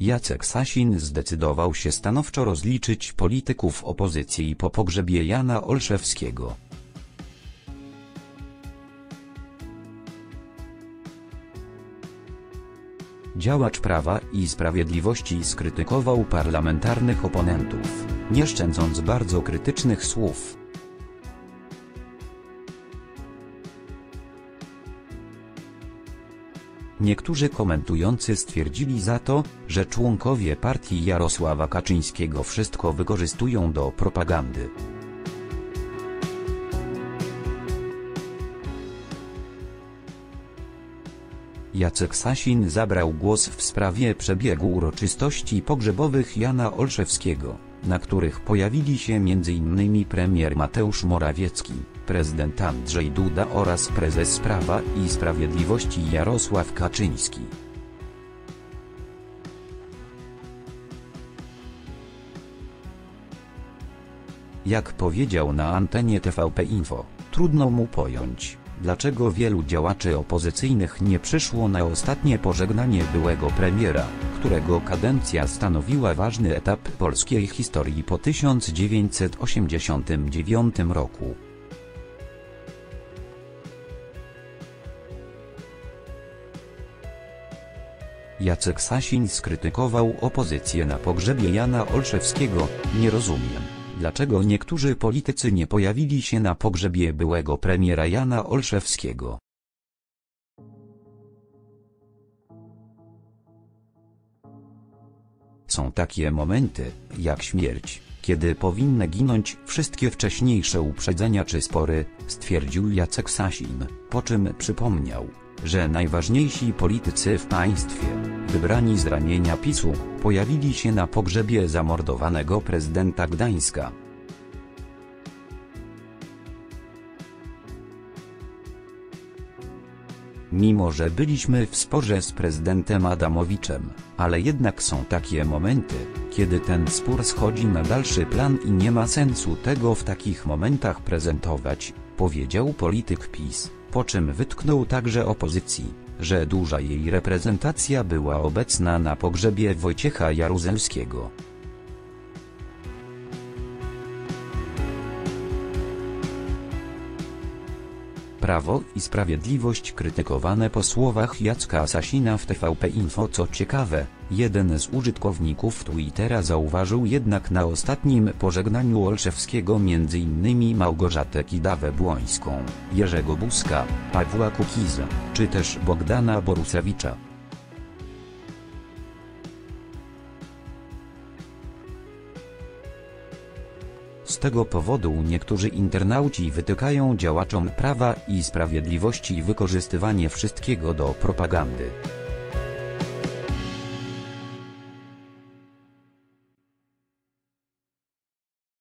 Jacek Sasin zdecydował się stanowczo rozliczyć polityków opozycji po pogrzebie Jana Olszewskiego. Działacz Prawa i Sprawiedliwości skrytykował parlamentarnych oponentów, nie szczędząc bardzo krytycznych słów. Niektórzy komentujący stwierdzili za to, że członkowie partii Jarosława Kaczyńskiego wszystko wykorzystują do propagandy. Jacek Sasin zabrał głos w sprawie przebiegu uroczystości pogrzebowych Jana Olszewskiego, na których pojawili się m.in. premier Mateusz Morawiecki, prezydent Andrzej Duda oraz prezes Prawa i Sprawiedliwości Jarosław Kaczyński. Jak powiedział na antenie TVP Info, trudno mu pojąć, dlaczego wielu działaczy opozycyjnych nie przyszło na ostatnie pożegnanie byłego premiera, którego kadencja stanowiła ważny etap polskiej historii po 1989 roku. Jacek Sasin skrytykował opozycję na pogrzebie Jana Olszewskiego, nie rozumiem, dlaczego niektórzy politycy nie pojawili się na pogrzebie byłego premiera Jana Olszewskiego. Są takie momenty, jak śmierć, kiedy powinny ginąć wszystkie wcześniejsze uprzedzenia czy spory, stwierdził Jacek Sasin, po czym przypomniał, że najważniejsi politycy w państwie, wybrani z ramienia PiSu, pojawili się na pogrzebie zamordowanego prezydenta Gdańska. Mimo że byliśmy w sporze z prezydentem Adamowiczem, ale jednak są takie momenty, kiedy ten spór schodzi na dalszy plan i nie ma sensu tego w takich momentach prezentować, powiedział polityk PiS, po czym wytknął także opozycji, że duża jej reprezentacja była obecna na pogrzebie Wojciecha Jaruzelskiego. Prawo i Sprawiedliwość krytykowane po słowach Jacka Sasina w TVP Info co ciekawe, jeden z użytkowników Twittera zauważył jednak na ostatnim pożegnaniu Olszewskiego m.in. Małgorzatę Kidawę-Błońską, Jerzego Buzka, Pawła Kukiza, czy też Bogdana Borusewicza. Z tego powodu niektórzy internauci wytykają działaczom Prawa i Sprawiedliwości wykorzystywanie wszystkiego do propagandy.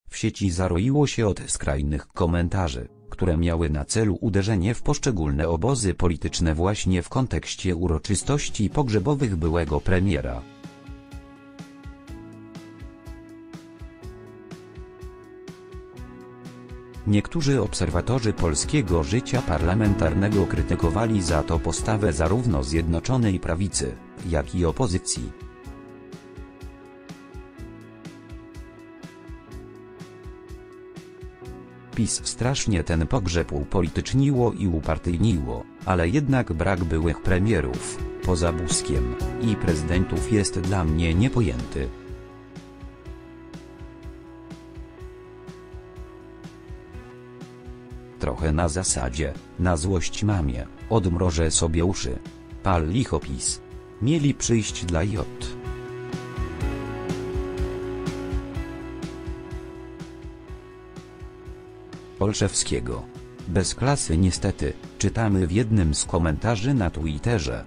W sieci zaroiło się od skrajnych komentarzy, które miały na celu uderzenie w poszczególne obozy polityczne właśnie w kontekście uroczystości pogrzebowych byłego premiera. Niektórzy obserwatorzy polskiego życia parlamentarnego krytykowali za to postawę zarówno Zjednoczonej Prawicy, jak i opozycji. PiS strasznie ten pogrzeb upolityczniło i upartyjniło, ale jednak brak byłych premierów, poza Buzkiem, i prezydentów jest dla mnie niepojęty. Trochę na zasadzie, na złość mamie, odmrożę sobie uszy. Pal lichopis. Mieli przyjść dla J. Olszewskiego. Bez klasy niestety, czytamy w jednym z komentarzy na Twitterze.